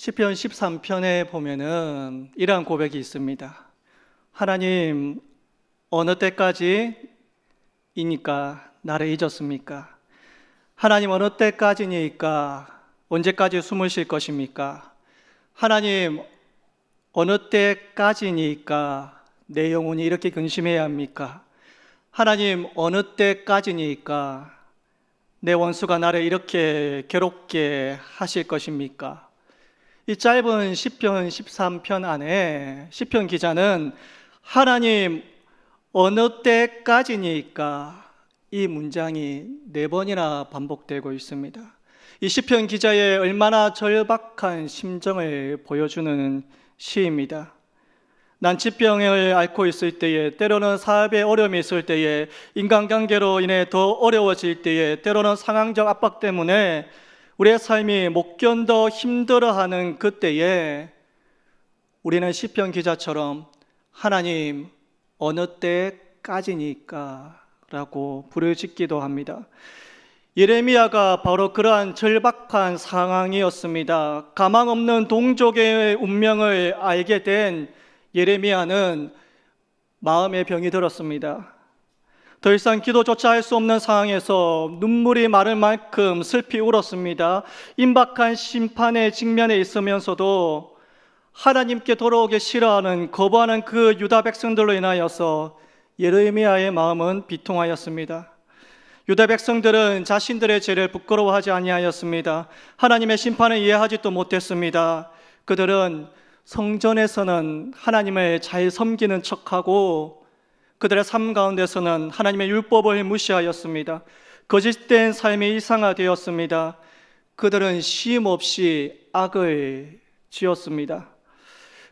시편 13편에 보면은 이러한 고백이 있습니다. 하나님 어느 때까지이니까 나를 잊었습니까? 하나님 어느 때까지니까 언제까지 숨을 쉴 것입니까? 하나님 어느 때까지니까 내 영혼이 이렇게 근심해야 합니까? 하나님 어느 때까지니까 내 원수가 나를 이렇게 괴롭게 하실 것입니까? 이 짧은 시편 13편 안에 시편 기자는 하나님 어느 때까지니까 이 문장이 네 번이나 반복되고 있습니다. 이 시편 기자의 얼마나 절박한 심정을 보여주는 시입니다. 난치병을 앓고 있을 때에 때로는 사업에 어려움이 있을 때에 인간관계로 인해 더 어려워질 때에 때로는 상황적 압박 때문에 우리의 삶이 못 견뎌 힘들어하는 그때에 우리는 시편 기자처럼 하나님 어느 때까지니까라고 부르짖기도 합니다. 예레미야가 바로 그러한 절박한 상황이었습니다. 가망 없는 동족의 운명을 알게 된 예레미야는 마음의 병이 들었습니다. 더 이상 기도조차 할 수 없는 상황에서 눈물이 마를 만큼 슬피 울었습니다. 임박한 심판의 직면에 있으면서도 하나님께 돌아오기 싫어하는 거부하는 그 유다 백성들로 인하여서 예레미야의 마음은 비통하였습니다. 유다 백성들은 자신들의 죄를 부끄러워하지 아니하였습니다. 하나님의 심판을 이해하지도 못했습니다. 그들은 성전에서는 하나님을 잘 섬기는 척하고 그들의 삶 가운데서는 하나님의 율법을 무시하였습니다. 거짓된 삶이 이상화되었습니다. 그들은 쉼 없이 악을 지었습니다.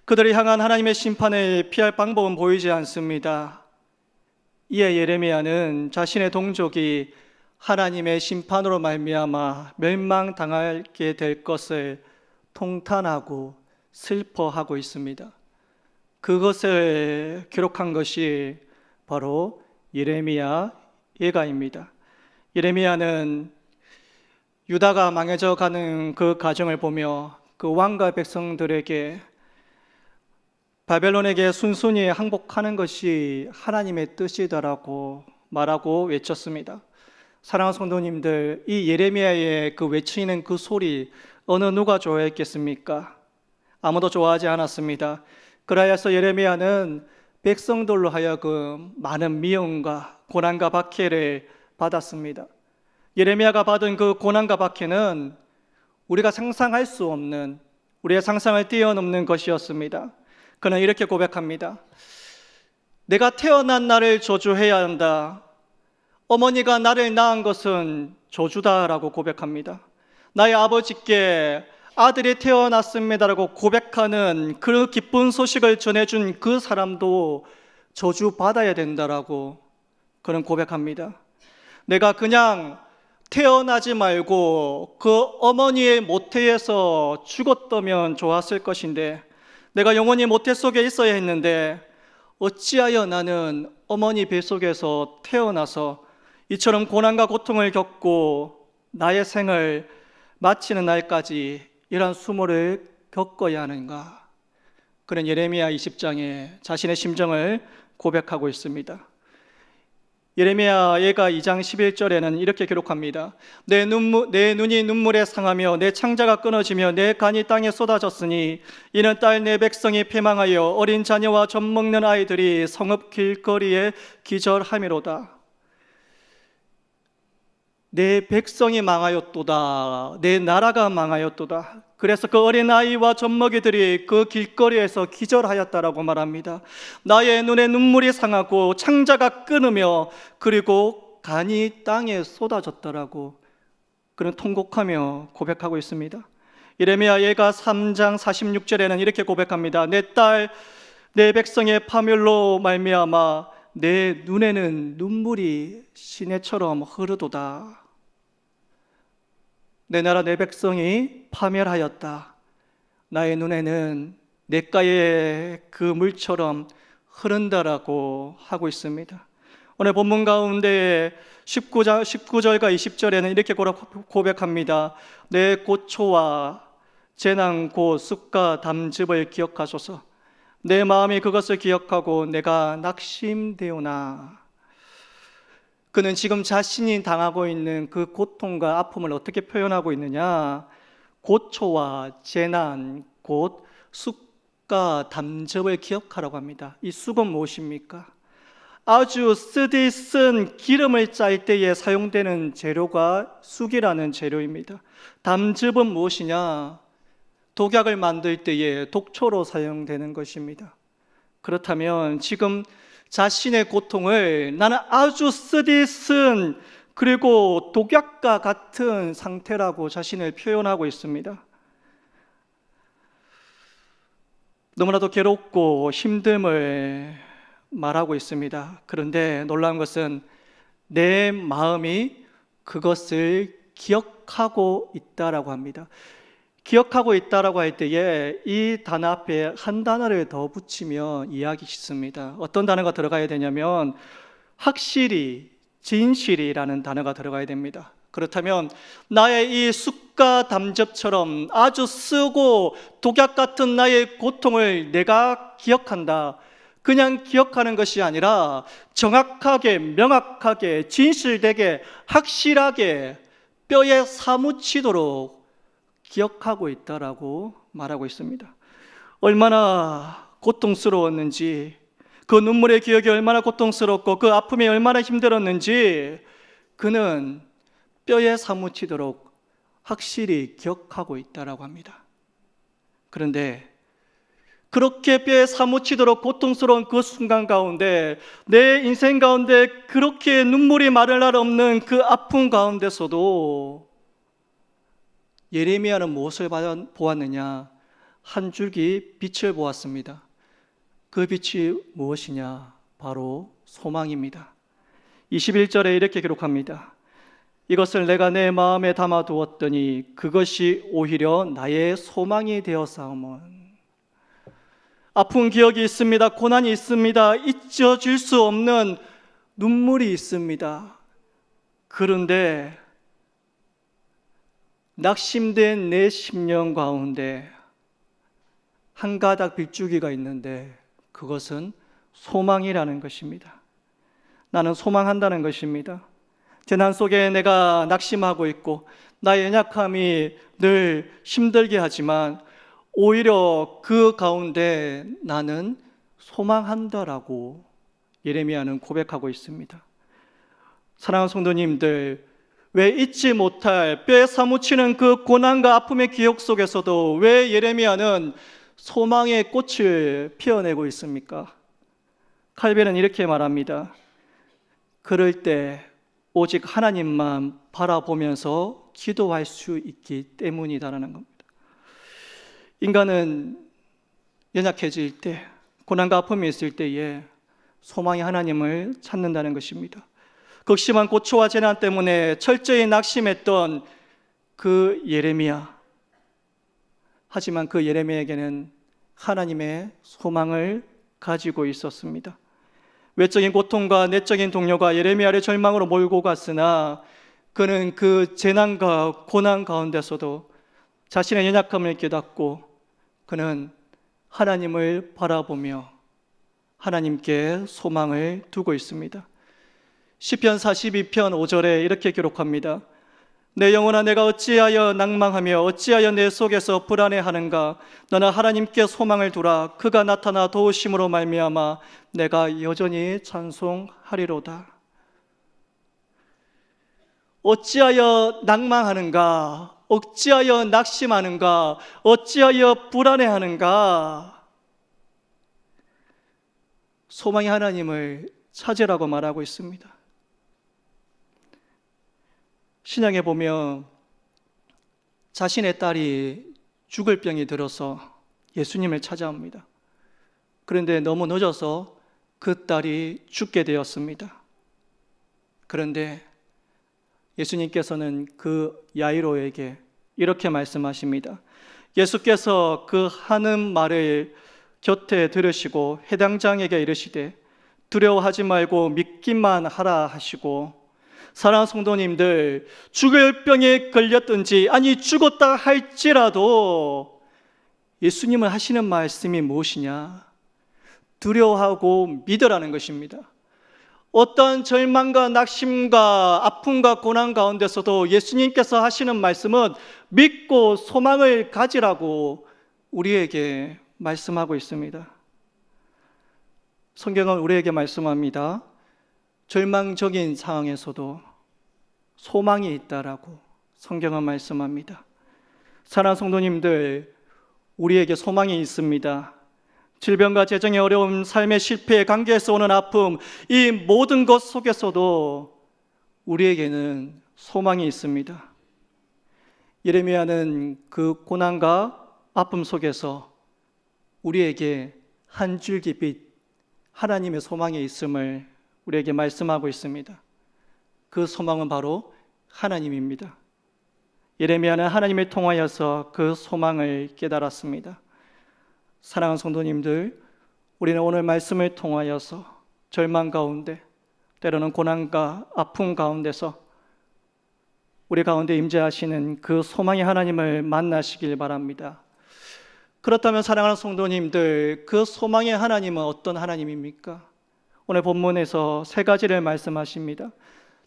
그들이 향한 하나님의 심판을 피할 방법은 보이지 않습니다. 이에 예레미야는 자신의 동족이 하나님의 심판으로 말미암아 멸망당하게 될 것을 통탄하고 슬퍼하고 있습니다. 그것을 기록한 것이 바로 예레미야 예가입니다. 예레미야는 유다가 망해져 가는 그 과정을 보며 그 왕과 백성들에게 바벨론에게 순순히 항복하는 것이 하나님의 뜻이다라고 말하고 외쳤습니다. 사랑하는 성도님들, 이 예레미야의 그 외치는 그 소리 어느 누가 좋아했겠습니까? 아무도 좋아하지 않았습니다. 그라야서 예레미야는 백성들로 하여금 많은 미움과 고난과 박해를 받았습니다. 예레미야가 받은 그 고난과 박해는 우리가 상상할 수 없는 우리의 상상을 뛰어넘는 것이었습니다. 그는 이렇게 고백합니다. 내가 태어난 날을 저주해야 한다. 어머니가 나를 낳은 것은 저주다라고 고백합니다. 나의 아버지께 아들이 태어났습니다라고 고백하는 그 기쁜 소식을 전해준 그 사람도 저주받아야 된다라고 그는 고백합니다. 내가 그냥 태어나지 말고 그 어머니의 모태에서 죽었다면 좋았을 것인데 내가 영원히 모태 속에 있어야 했는데 어찌하여 나는 어머니 뱃속에서 태어나서 이처럼 고난과 고통을 겪고 나의 생을 마치는 날까지 이러한 수모를 겪어야 하는가? 그런 예레미야 20장에 자신의 심정을 고백하고 있습니다. 예레미야 예가 2장 11절에는 이렇게 기록합니다. 내, 눈물, 내 눈이 눈물에 상하며 내 창자가 끊어지며 내 간이 땅에 쏟아졌으니 이는 딸 내 백성이 패망하여 어린 자녀와 젖 먹는 아이들이 성읍 길거리에 기절함이로다. 내 백성이 망하였도다. 내 나라가 망하였도다. 그래서 그 어린 아이와 젖먹이들이 그 길거리에서 기절하였다라고 말합니다. 나의 눈에 눈물이 상하고 창자가 끊으며 그리고 간이 땅에 쏟아졌더라고. 그는 통곡하며 고백하고 있습니다. 이레미야 예가 3장 46절에는 이렇게 고백합니다. 내 딸, 내 백성의 파멸로 말미암아 내 눈에는 눈물이 시내처럼 흐르도다. 내 나라 내 백성이 파멸하였다. 나의 눈에는 내가의 그 물처럼 흐른다라고 하고 있습니다. 오늘 본문 가운데 19절, 19절과 20절에는 이렇게 고백합니다. 내 고초와 재난 곧 습과 담즙을 기억하소서. 내 마음이 그것을 기억하고 내가 낙심되오나. 그는 지금 자신이 당하고 있는 그 고통과 아픔을 어떻게 표현하고 있느냐? 고초와 재난, 곧 쑥과 담즙을 기억하라고 합니다. 이 쑥은 무엇입니까? 아주 쓰디 쓴 기름을 짤 때에 사용되는 재료가 쑥이라는 재료입니다. 담즙은 무엇이냐? 독약을 만들 때에 독초로 사용되는 것입니다. 그렇다면 지금 자신의 고통을 나는 아주 쓰디 쓴 그리고 독약과 같은 상태라고 자신을 표현하고 있습니다. 너무나도 괴롭고 힘듦을 말하고 있습니다. 그런데 놀라운 것은 내 마음이 그것을 기억하고 있다라고 합니다. 기억하고 있다라고 할 때에 이 단어 앞에 한 단어를 더 붙이면 이해하기 쉽습니다. 어떤 단어가 들어가야 되냐면 확실히, 진실이라는 단어가 들어가야 됩니다. 그렇다면 나의 이 쑥과 담즙처럼 아주 쓰고 독약 같은 나의 고통을 내가 기억한다. 그냥 기억하는 것이 아니라 정확하게, 명확하게, 진실되게, 확실하게 뼈에 사무치도록 기억하고 있다라고 말하고 있습니다. 얼마나 고통스러웠는지, 그 눈물의 기억이 얼마나 고통스럽고 그 아픔이 얼마나 힘들었는지 그는 뼈에 사무치도록 확실히 기억하고 있다라고 합니다. 그런데 그렇게 뼈에 사무치도록 고통스러운 그 순간 가운데 내 인생 가운데 그렇게 눈물이 마를 날 없는 그 아픔 가운데서도 예레미야는 무엇을 보았느냐? 한 줄기 빛을 보았습니다. 그 빛이 무엇이냐? 바로 소망입니다. 21절에 이렇게 기록합니다. 이것을 내가 내 마음에 담아 두었더니 그것이 오히려 나의 소망이 되었사오면 아픈 기억이 있습니다. 고난이 있습니다. 잊혀질 수 없는 눈물이 있습니다. 그런데 낙심된 내 심령 가운데 한 가닥 빌주기가 있는데 그것은 소망이라는 것입니다. 나는 소망한다는 것입니다. 재난 속에 내가 낙심하고 있고 나의 연약함이 늘 힘들게 하지만 오히려 그 가운데 나는 소망한다라고 예레미야는 고백하고 있습니다. 사랑하는 성도님들, 왜 잊지 못할 뼈에 사무치는 그 고난과 아픔의 기억 속에서도 왜 예레미야는 소망의 꽃을 피워내고 있습니까? 칼빈은 이렇게 말합니다. 그럴 때 오직 하나님만 바라보면서 기도할 수 있기 때문이다라는 겁니다. 인간은 연약해질 때, 고난과 아픔이 있을 때에 소망이 하나님을 찾는다는 것입니다. 극심한 고초와 재난 때문에 철저히 낙심했던 그 예레미야. 하지만 그 예레미야에게는 하나님의 소망을 가지고 있었습니다. 외적인 고통과 내적인 동료가 예레미야를 절망으로 몰고 갔으나 그는 그 재난과 고난 가운데서도 자신의 연약함을 깨닫고 그는 하나님을 바라보며 하나님께 소망을 두고 있습니다. 시편 42편 5절에 이렇게 기록합니다. 내 영혼아 내가 어찌하여 낭망하며 어찌하여 내 속에서 불안해하는가? 너는 하나님께 소망을 두라. 그가 나타나 도우심으로 말미암아 내가 여전히 찬송하리로다. 어찌하여 낭망하는가? 어찌하여 낙심하는가? 어찌하여 불안해하는가? 소망의 하나님을 찾으라고 말하고 있습니다 신약에 보면 자신의 딸이 죽을 병이 들어서 예수님을 찾아옵니다. 그런데 너무 늦어서 그 딸이 죽게 되었습니다. 그런데 예수님께서는 그 야이로에게 이렇게 말씀하십니다. 예수께서 그 하는 말을 곁에 들으시고 해당장에게 이르시되 두려워하지 말고 믿기만 하라 하시고 사랑하는 성도님들, 죽을 병에 걸렸든지, 아니, 죽었다 할지라도 예수님은 하시는 말씀이 무엇이냐? 두려워하고 믿으라는 것입니다. 어떠한 절망과 낙심과 아픔과 고난 가운데서도 예수님께서 하시는 말씀은 믿고 소망을 가지라고 우리에게 말씀하고 있습니다. 성경은 우리에게 말씀합니다. 절망적인 상황에서도 소망이 있다라고 성경은 말씀합니다. 사랑하는 성도님들, 우리에게 소망이 있습니다. 질병과 재정의 어려움, 삶의 실패, 관계에서 오는 아픔, 이 모든 것 속에서도 우리에게는 소망이 있습니다. 예레미야는 그 고난과 아픔 속에서 우리에게 한 줄기 빛, 하나님의 소망이 있음을 우리에게 말씀하고 있습니다. 그 소망은 바로 하나님입니다. 예레미야는 하나님을 통하여서 그 소망을 깨달았습니다. 사랑하는 성도님들, 우리는 오늘 말씀을 통하여서 절망 가운데, 때로는 고난과 아픔 가운데서 우리 가운데 임재하시는 그 소망의 하나님을 만나시길 바랍니다. 그렇다면 사랑하는 성도님들, 그 소망의 하나님은 어떤 하나님입니까? 오늘 본문에서 세 가지를 말씀하십니다.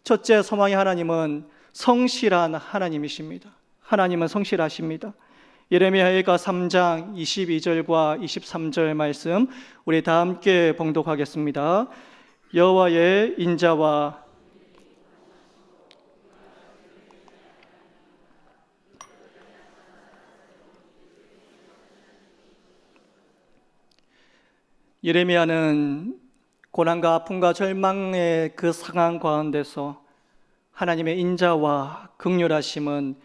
첫째, 소망의 하나님은 성실한 하나님이십니다. 하나님은 성실하십니다. 예레미야가 3장 22절과 23절 말씀 우리 다 함께 봉독하겠습니다. 여호와의 인자와 예레미야는 고난과 아픔과 절망의 그 상황 가운데서 하나님의 인자와 극률하심은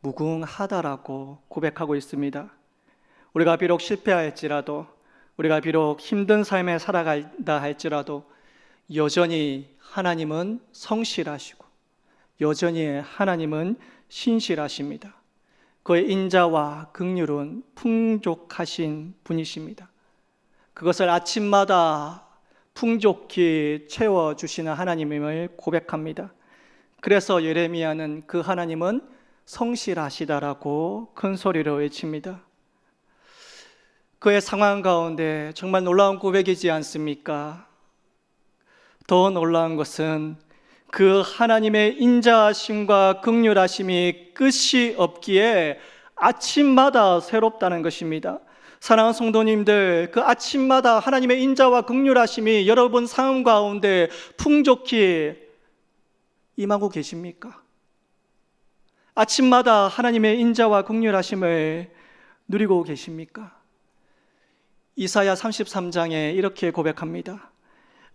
무궁하다라고 고백하고 있습니다. 우리가 비록 실패할지라도 우리가 비록 힘든 삶에 살아간다 할지라도 여전히 하나님은 성실하시고 여전히 하나님은 신실하십니다. 그의 인자와 극률은 풍족하신 분이십니다. 그것을 아침마다 풍족히 채워 주시는 하나님임을 고백합니다. 그래서 예레미야는 그 하나님은 성실하시다라고 큰 소리로 외칩니다. 그의 상황 가운데 정말 놀라운 고백이지 않습니까? 더 놀라운 것은 그 하나님의 인자하심과 극률하심이 끝이 없기에 아침마다 새롭다는 것입니다. 사랑하는 성도님들, 그 아침마다 하나님의 인자와 극률하심이 여러분 삶 가운데 풍족히 임하고 계십니까? 아침마다 하나님의 인자와 극률하심을 누리고 계십니까? 이사야 33장에 이렇게 고백합니다.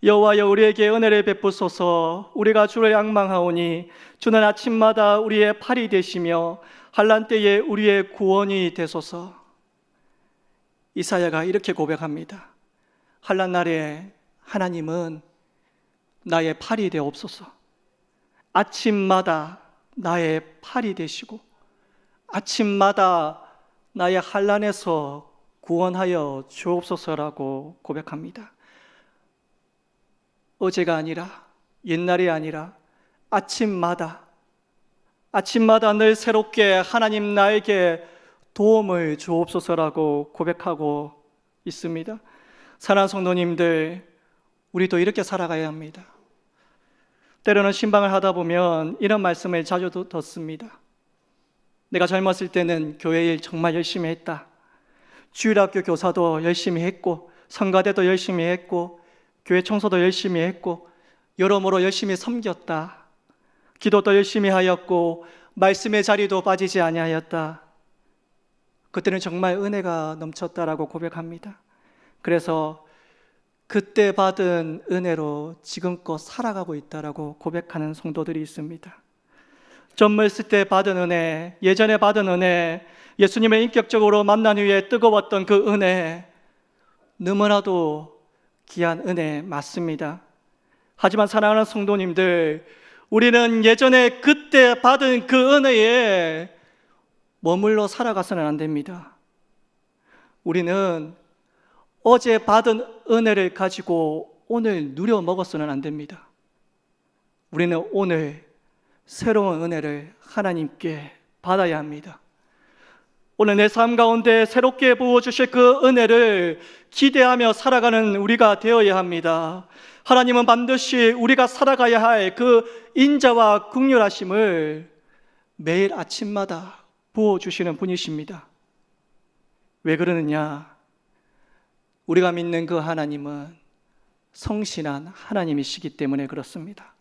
여호와여 우리에게 은혜를 베푸소서 우리가 주를仰망하오니 주는 아침마다 우리의 팔이 되시며 한란 때에 우리의 구원이 되소서. 이사야가 이렇게 고백합니다. 한란 날에 하나님은 나의 팔이 되옵소서. 아침마다 나의 팔이 되시고 아침마다 나의 한란에서 구원하여 주옵소서라고 고백합니다. 어제가 아니라 옛날이 아니라 아침마다 아침마다 늘 새롭게 하나님 나에게 도움을 주옵소서라고 고백하고 있습니다. 사랑하는 성도님들, 우리도 이렇게 살아가야 합니다. 때로는 신방을 하다 보면 이런 말씀을 자주 듣습니다. 내가 젊었을 때는 교회 일 정말 열심히 했다. 주일학교 교사도 열심히 했고, 성가대도 열심히 했고, 교회 청소도 열심히 했고, 여러모로 열심히 섬겼다. 기도도 열심히 하였고, 말씀의 자리도 빠지지 아니하였다. 그때는 정말 은혜가 넘쳤다라고 고백합니다. 그래서 그때 받은 은혜로 지금껏 살아가고 있다라고 고백하는 성도들이 있습니다. 젊었을 때 받은 은혜, 예전에 받은 은혜, 예수님을 인격적으로 만난 후에 뜨거웠던 그 은혜, 너무나도 귀한 은혜 맞습니다. 하지만 사랑하는 성도님들, 우리는 예전에 그때 받은 그 은혜에 머물러 살아가서는 안 됩니다. 우리는 어제 받은 은혜를 가지고 오늘 누려 먹어서는 안 됩니다. 우리는 오늘 새로운 은혜를 하나님께 받아야 합니다. 오늘 내 삶 가운데 새롭게 부어주실 그 은혜를 기대하며 살아가는 우리가 되어야 합니다. 하나님은 반드시 우리가 살아가야 할 그 인자와 국률하심을 매일 아침마다 부어주시는 분이십니다. 왜 그러느냐? 우리가 믿는 그 하나님은 성실한 하나님이시기 때문에 그렇습니다.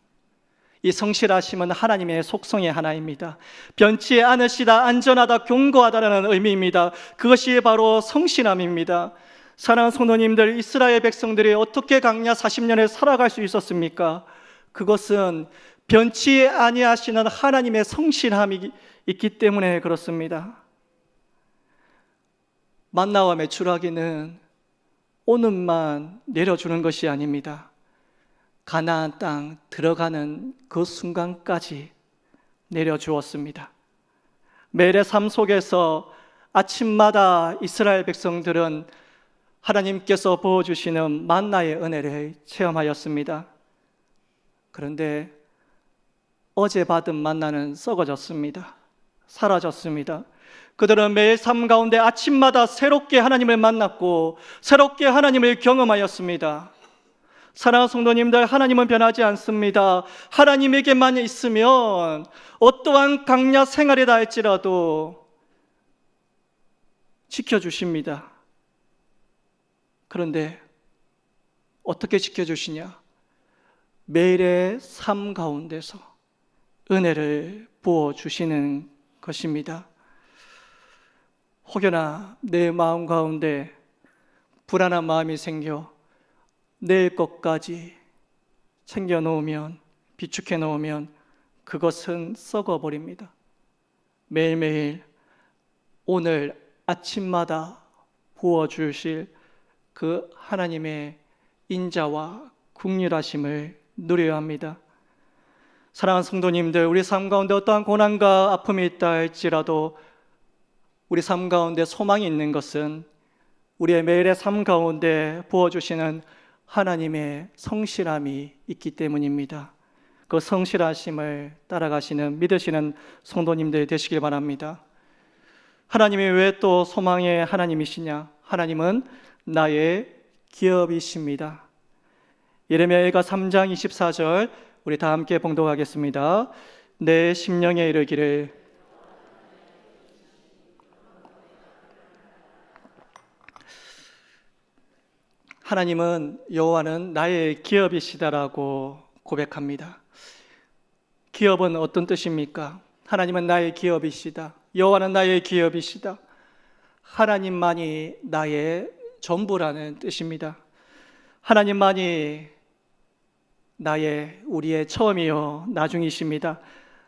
이 성실하심은 하나님의 속성의 하나입니다. 변치 않으시다, 안전하다, 견고하다라는 의미입니다. 그것이 바로 성실함입니다. 사랑하는 성도님들, 이스라엘 백성들이 어떻게 강야 40년을 살아갈 수 있었습니까? 그것은 변치 아니하시는 하나님의 성실함이 있기 때문에 그렇습니다. 만나와 메추라기는 오는만 내려주는 것이 아닙니다. 가나안 땅 들어가는 그 순간까지 내려주었습니다. 매일의 삶 속에서 아침마다 이스라엘 백성들은 하나님께서 부어주시는 만나의 은혜를 체험하였습니다. 그런데 어제 받은 만나는 썩어졌습니다. 사라졌습니다. 그들은 매일 삶 가운데 아침마다 새롭게 하나님을 만났고 새롭게 하나님을 경험하였습니다. 사랑하는 성도님들, 하나님은 변하지 않습니다. 하나님에게만 있으면 어떠한 강야 생활이다 할지라도 지켜주십니다. 그런데 어떻게 지켜주시냐? 매일의 삶 가운데서 은혜를 부어주시는 것입니다. 혹여나 내 마음 가운데 불안한 마음이 생겨 내일 것까지 챙겨 놓으면 비축해 놓으면 그것은 썩어 버립니다. 매일매일 오늘 아침마다 부어 주실 그 하나님의 인자와 국률하심을 누려야 합니다. 사랑하는 성도님들, 우리 삶 가운데 어떠한 고난과 아픔이 있다 할지라도 우리 삶 가운데 소망이 있는 것은 우리의 매일의 삶 가운데 부어주시는 하나님의 성실함이 있기 때문입니다. 그 성실하심을 따라가시는 믿으시는 성도님들 되시길 바랍니다. 하나님이 왜 또 소망의 하나님이시냐? 하나님은 나의 기업이십니다. 예레미야가 3장 24절 우리 다 함께 봉독하겠습니다. 내 심령에 이르기를 하나님은 여호와는 나의 기업이시다라고 고백합니다. 기업은 어떤 뜻입니까? 하나님은 나의 기업이시다. 여호와는 나의 기업이시다. 하나님만이 나의 전부라는 뜻입니다. 하나님만이 나의 우리의 처음이요 나중이십니다.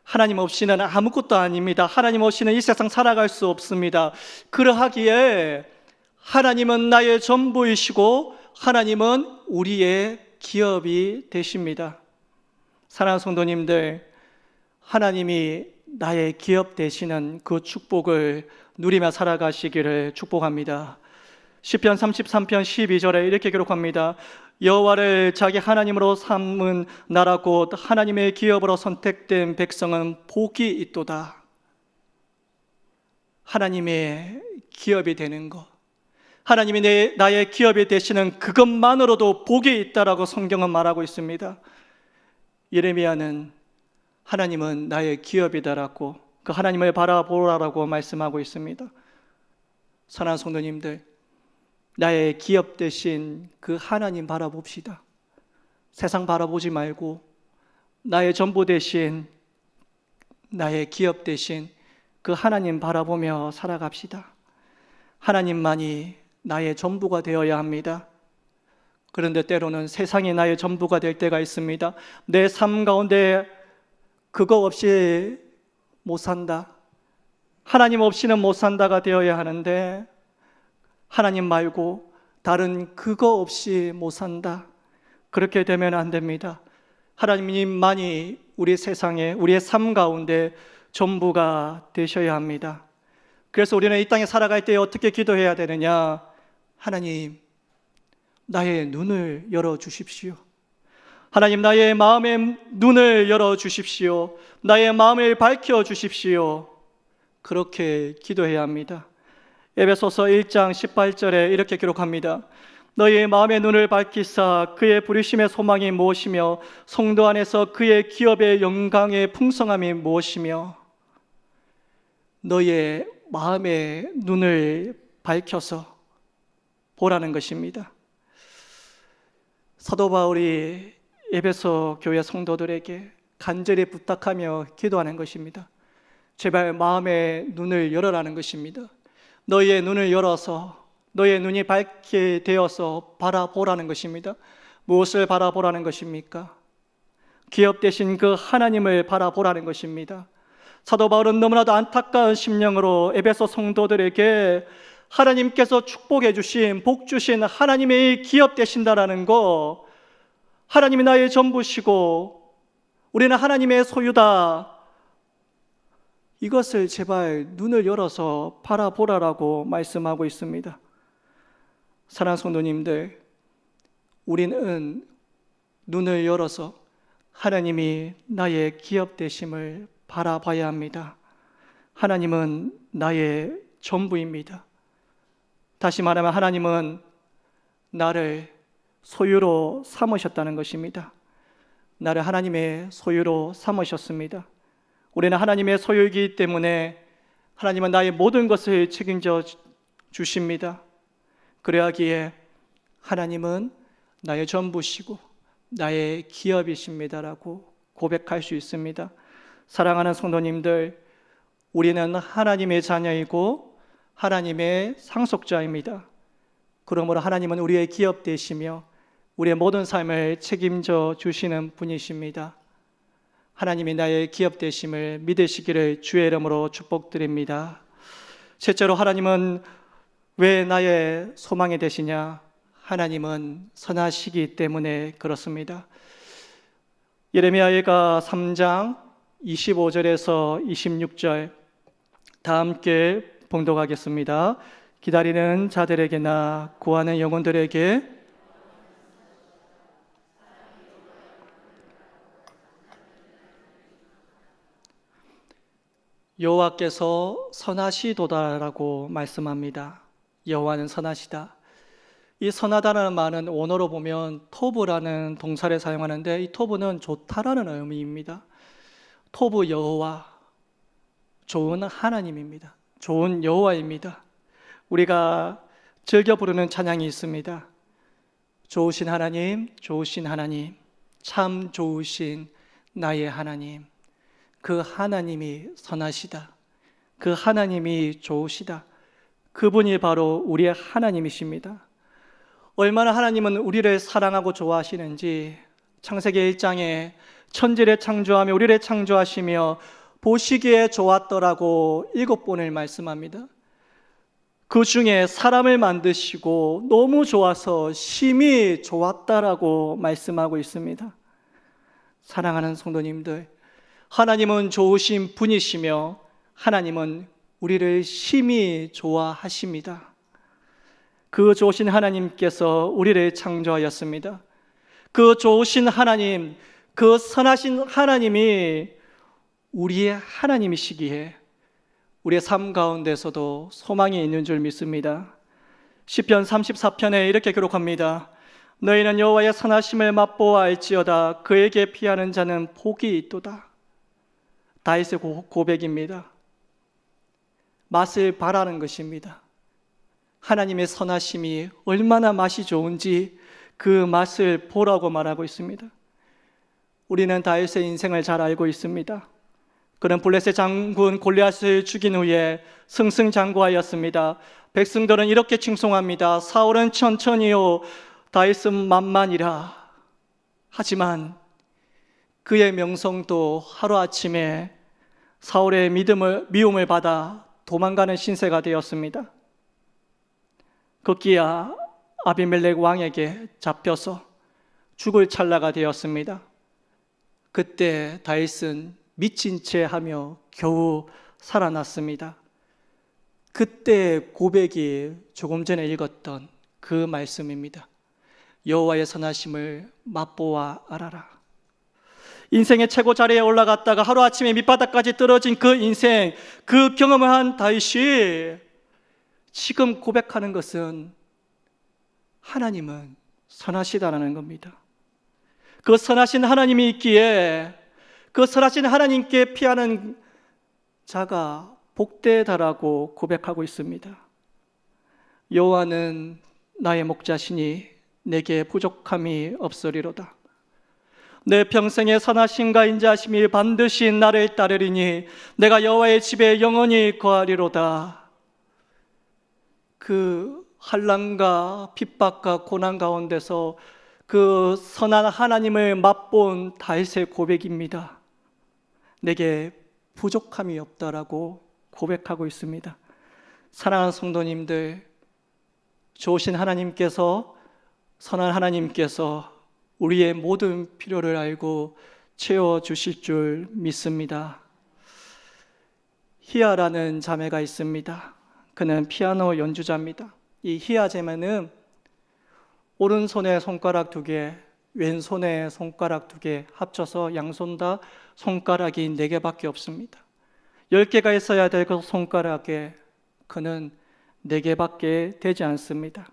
하나님 없이는 아무것도 아닙니다. 하나님 없이는 이 세상 살아갈 수 없습니다. 그러하기에 하나님은 나의 전부이시고 하나님은 우리의 기업이 되십니다. 사랑하는 성도님들, 하나님이 나의 기업 되시는 그 축복을 누리며 살아가시기를 축복합니다. 시편 33편 12절에 이렇게 기록합니다. 여호와를 자기 하나님으로 삼은 나라고 하나님의 기업으로 선택된 백성은 복이 있도다. 하나님의 기업이 되는 것. 하나님이 내, 나의 기업이 되시는 그것만으로도 복이 있다라고 성경은 말하고 있습니다. 예레미야는 하나님은 나의 기업이다라고 그 하나님을 바라보라라고 말씀하고 있습니다. 선한 성도님들, 나의 기업 대신 그 하나님 바라봅시다. 세상 바라보지 말고 나의 전부 대신 나의 기업 대신 그 하나님 바라보며 살아갑시다. 하나님만이 나의 전부가 되어야 합니다. 그런데 때로는 세상이 나의 전부가 될 때가 있습니다. 내 삶 가운데 그거 없이 못 산다. 하나님 없이는 못 산다가 되어야 하는데 하나님 말고 다른 그거 없이 못 산다. 그렇게 되면 안 됩니다. 하나님만이 우리 세상에 우리의 삶 가운데 전부가 되셔야 합니다. 그래서 우리는 이 땅에 살아갈 때 어떻게 기도해야 되느냐? 하나님, 나의 눈을 열어 주십시오. 하나님 나의 마음의 눈을 열어 주십시오. 나의 마음을 밝혀 주십시오. 그렇게 기도해야 합니다. 에베소서 1장 18절에 이렇게 기록합니다. 너희의 마음의 눈을 밝히사 그의 부르심의 소망이 무엇이며 성도 안에서 그의 기업의 영광의 풍성함이 무엇이며 너희의 마음의 눈을 밝혀서 보라는 것입니다. 사도 바울이 에베소 교회 성도들에게 간절히 부탁하며 기도하는 것입니다. 제발 마음의 눈을 열어라는 것입니다. 너희의 눈을 열어서 너희의 눈이 밝게 되어서 바라보라는 것입니다. 무엇을 바라보라는 것입니까? 기업 대신 그 하나님을 바라보라는 것입니다. 사도 바울은 너무나도 안타까운 심령으로 에베소 성도들에게 하나님께서 축복해 주신 복 주신 하나님의 기업 되신다라는 거 하나님이 나의 전부시고 우리는 하나님의 소유다. 이것을 제발 눈을 열어서 바라보라라고 말씀하고 있습니다. 사랑 성도님들, 우리는 눈을 열어서 하나님이 나의 기업 되심을 바라봐야 합니다. 하나님은 나의 전부입니다. 다시 말하면 하나님은 나를 소유로 삼으셨다는 것입니다. 나를 하나님의 소유로 삼으셨습니다. 우리는 하나님의 소유이기 때문에 하나님은 나의 모든 것을 책임져 주십니다. 그래야기에 하나님은 나의 전부시고 나의 기업이십니다라고 고백할 수 있습니다. 사랑하는 성도님들, 우리는 하나님의 자녀이고 하나님의 상속자입니다. 그러므로 하나님은 우리의 기업 되시며 우리의 모든 삶을 책임져 주시는 분이십니다. 하나님이 나의 기업 되심을 믿으시기를 주의 이름으로 축복드립니다. 셋째로 하나님은 왜 나의 소망이 되시냐? 하나님은 선하시기 때문에 그렇습니다. 예레미야가 3장 25절에서 26절 다 함께 봉독하겠습니다. 기다리는 자들에게나 구하는 영혼들에게 여호와께서 선하시도다라고 말씀합니다. 여호와는 선하시다. 이 선하다라는 말은 원어로 보면 토브라는 동사를 사용하는데 이 토브는 좋다라는 의미입니다. 토브 여호와 좋은 하나님입니다. 좋은 여호와입니다. 우리가 즐겨 부르는 찬양이 있습니다. 좋으신 하나님, 좋으신 하나님, 참 좋으신 나의 하나님. 그 하나님이 선하시다. 그 하나님이 좋으시다. 그분이 바로 우리의 하나님이십니다. 얼마나 하나님은 우리를 사랑하고 좋아하시는지 창세기 1장에 천지를 창조하며 우리를 창조하시며 보시기에 좋았더라고 일곱 번을 말씀합니다. 그 중에 사람을 만드시고 너무 좋아서 심히 좋았다라고 말씀하고 있습니다. 사랑하는 성도님들, 하나님은 좋으신 분이시며 하나님은 우리를 심히 좋아하십니다. 그 좋으신 하나님께서 우리를 창조하였습니다. 그 좋으신 하나님, 그 선하신 하나님이 우리의 하나님이시기에 우리의 삶 가운데서도 소망이 있는 줄 믿습니다. 시편 34편에 이렇게 기록합니다. 너희는 여호와의 선하심을 맛보아 알지어다 그에게 피하는 자는 복이 있도다. 다윗의 고백입니다. 맛을 바라는 것입니다. 하나님의 선하심이 얼마나 맛이 좋은지 그 맛을 보라고 말하고 있습니다. 우리는 다윗의 인생을 잘 알고 있습니다. 그는 블레셋 장군 골리앗을 죽인 후에 승승장구하였습니다. 백성들은 이렇게 칭송합니다. 사울은 천천히요, 다윗은 만만이라. 하지만 그의 명성도 하루아침에 사울의 믿음을, 미움을 받아 도망가는 신세가 되었습니다. 급기야 아비멜렉 왕에게 잡혀서 죽을 찰나가 되었습니다. 그때 다윗은 미친 채 하며 겨우 살아났습니다. 그때 고백이 조금 전에 읽었던 그 말씀입니다. 여호와의 선하심을 맛보아 알아라. 인생의 최고 자리에 올라갔다가 하루아침에 밑바닥까지 떨어진 그 인생, 그 경험을 한 다윗이 지금 고백하는 것은 하나님은 선하시다라는 겁니다. 그 선하신 하나님이 있기에 그 선하신 하나님께 피하는 자가 복되다라고 고백하고 있습니다. 여호와는 나의 목자시니 내게 부족함이 없으리로다. 내 평생의 선하신가 인자하심이 반드시 나를 따르리니 내가 여호와의 집에 영원히 거하리로다. 그 한란과 핍박과 고난 가운데서 그 선한 하나님을 맛본 다윗의 고백입니다. 내게 부족함이 없다라고 고백하고 있습니다. 사랑하는 성도님들, 좋으신 하나님께서 선한 하나님께서 우리의 모든 필요를 알고 채워 주실 줄 믿습니다. 히아라는 자매가 있습니다. 그는 피아노 연주자입니다. 이 히아 자매는 오른손에 손가락 두 개, 왼손에 손가락 두 개 합쳐서 양손 다 손가락이 네 개밖에 없습니다. 열 개가 있어야 될 그 손가락에 그는 네 개밖에 되지 않습니다.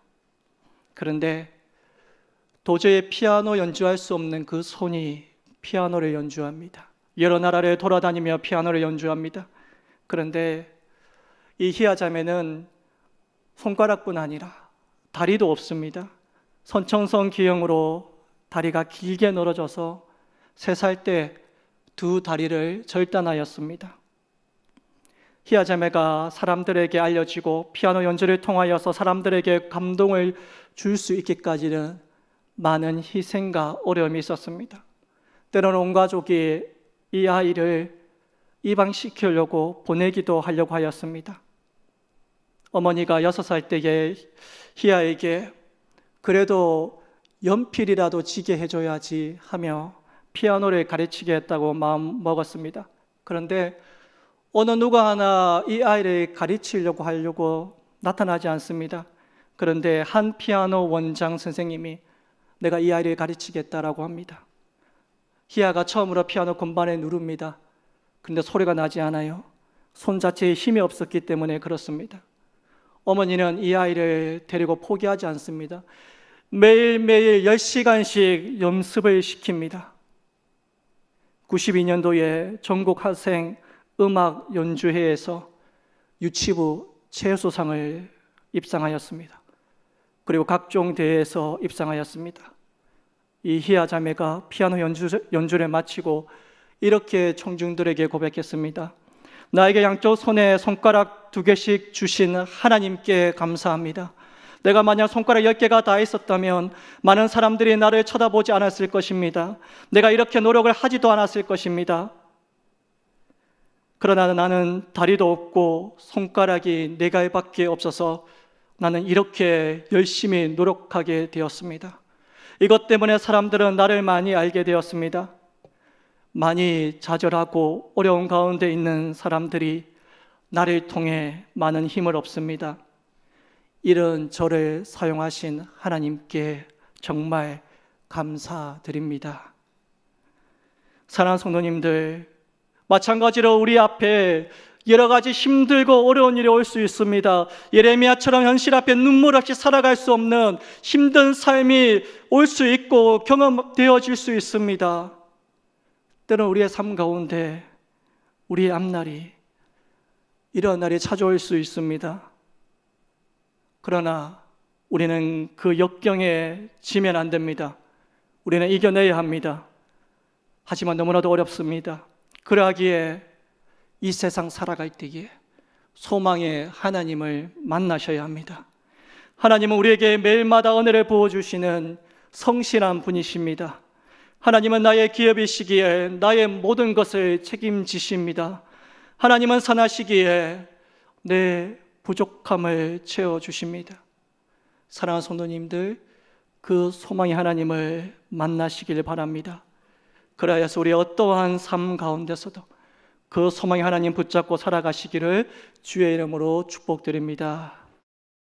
그런데 도저히 피아노 연주할 수 없는 그 손이 피아노를 연주합니다. 여러 나라를 돌아다니며 피아노를 연주합니다. 그런데 이 히아 자매는 손가락뿐 아니라 다리도 없습니다. 선청성 기형으로 다리가 길게 늘어져서 세 살 때 두 다리를 절단하였습니다. 히아 자매가 사람들에게 알려지고 피아노 연주를 통하여서 사람들에게 감동을 줄 수 있기까지는 많은 희생과 어려움이 있었습니다. 때로는 온 가족이 이 아이를 입양시키려고 보내기도 하려고 하였습니다. 어머니가 여섯 살 때에 희아에게 그래도 연필이라도 지게 해줘야지 하며 피아노를 가르치게 했다고 마음 먹었습니다. 그런데 어느 누가 하나 이 아이를 가르치려고 하려고 나타나지 않습니다. 그런데 한 피아노 원장 선생님이 내가 이 아이를 가르치겠다라고 합니다. 희아가 처음으로 피아노 건반에 누릅니다. 근데 소리가 나지 않아요. 손 자체에 힘이 없었기 때문에 그렇습니다. 어머니는 이 아이를 데리고 포기하지 않습니다. 매일매일 10시간씩 연습을 시킵니다. 92년도에 전국 학생 음악 연주회에서 유치부 최우수상을 입상하였습니다. 그리고 각종 대회에서 입상하였습니다. 이 희아 자매가 피아노 연주, 연주를 마치고 이렇게 청중들에게 고백했습니다. 나에게 양쪽 손에 손가락 두 개씩 주신 하나님께 감사합니다. 내가 만약 손가락 10개가 다 있었다면 많은 사람들이 나를 쳐다보지 않았을 것입니다. 내가 이렇게 노력을 하지도 않았을 것입니다. 그러나 나는 다리도 없고 손가락이 네 개밖에 없어서 나는 이렇게 열심히 노력하게 되었습니다. 이것 때문에 사람들은 나를 많이 알게 되었습니다. 많이 좌절하고 어려운 가운데 있는 사람들이 나를 통해 많은 힘을 얻습니다. 이런 저를 사용하신 하나님께 정말 감사드립니다. 사랑하는 성도님들, 마찬가지로 우리 앞에 여러 가지 힘들고 어려운 일이 올 수 있습니다. 예레미야처럼 현실 앞에 눈물 없이 살아갈 수 없는 힘든 삶이 올 수 있고 경험되어질 수 있습니다. 때로는 우리의 삶 가운데 우리의 앞날이 이런 날이 찾아올 수 있습니다. 그러나 우리는 그 역경에 지면 안 됩니다. 우리는 이겨내야 합니다. 하지만 너무나도 어렵습니다. 그러하기에 이 세상 살아갈 때에 소망의 하나님을 만나셔야 합니다. 하나님은 우리에게 매일마다 은혜를 부어주시는 성실한 분이십니다. 하나님은 나의 기업이시기에 나의 모든 것을 책임지십니다. 하나님은 선하시기에 내 부족함을 채워주십니다. 사랑하는 성도님들, 그 소망의 하나님을 만나시길 바랍니다. 그래야서 우리 어떠한 삶 가운데서도 그 소망의 하나님 붙잡고 살아가시기를 주의 이름으로 축복드립니다.